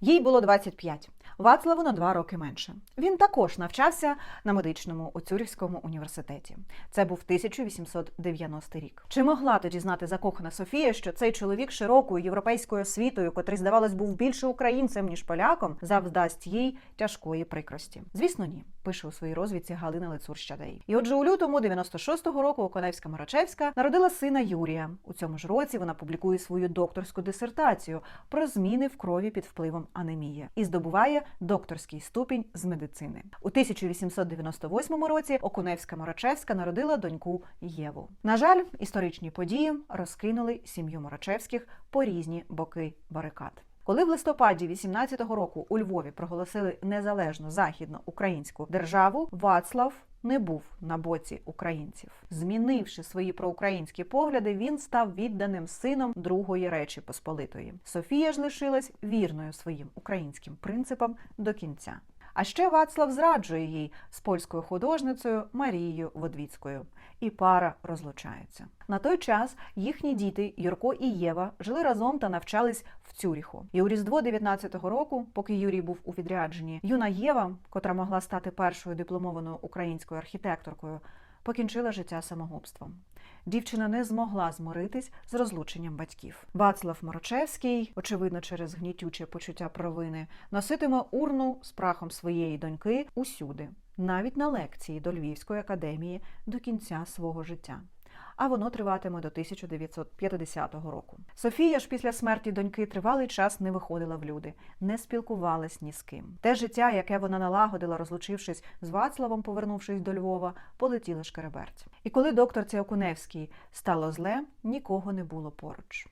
Їй було 25, Вацлаву на два роки менше. Він також навчався на медичному у Цюрихському університеті. Це був 1890 рік. Чи могла тоді знати закохана Софія, що цей чоловік широкою європейською освітою, котрий, здавалось, був більше українцем ніж поляком, завдасть їй тяжкої прикрості? Звісно, ні. Пише у своїй розвідці Галина Лицур-Щадей. І отже, у лютому 96-го року Оконевська Марачевська народила сина Юрія. У цьому ж році вона публікує свою докторську дисертацію про зміни в крові під впливом анемії і здобуває докторський ступінь з медицини. У 1898 році Окуневська Морачевська народила доньку Єву. На жаль, історичні події розкинули сім'ю Морачевських по різні боки барикад. Коли в листопаді 18-го року у Львові проголосили незалежну західну українську державу, Вацлав не був на боці українців. Змінивши свої проукраїнські погляди, він став відданим сином Другої Речі Посполитої. Софія ж лишилась вірною своїм українським принципам до кінця. А ще Вацлав зраджує їй з польською художницею Марією Водвіцькою, і пара розлучається. На той час їхні діти Юрко і Єва жили разом та навчались в Цюріху. І у Різдво 19-го року, поки Юрій був у відрядженні, юна Єва, котра могла стати першою дипломованою українською архітекторкою, покінчила життя самогубством. Дівчина не змогла змиритись з розлученням батьків. Вацлав Морочевський, очевидно, через гнітюче почуття провини, носитиме урну з прахом своєї доньки усюди, навіть на лекції до Львівської академії до кінця свого життя. А воно триватиме до 1950 року. Софія ж після смерті доньки тривалий час не виходила в люди, не спілкувалась ні з ким. Те життя, яке вона налагодила, розлучившись з Вацлавом, повернувшись до Львова, полетіли шкереберть. І коли докторці Окуневській стало зле, нікого не було поруч.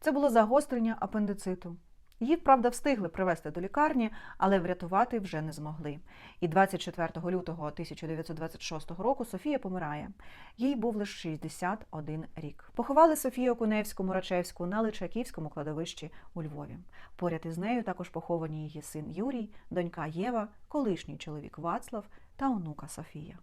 Це було загострення апендициту. Її, правда, встигли привезти до лікарні, але врятувати вже не змогли. І 24 лютого 1926 року Софія помирає. Їй був лише 61 рік. Поховали Софію Окуневську Мурачевську на Личаківському кладовищі у Львові. Поряд із нею також поховані її син Юрій, донька Єва, колишній чоловік Вацлав та онука Софія.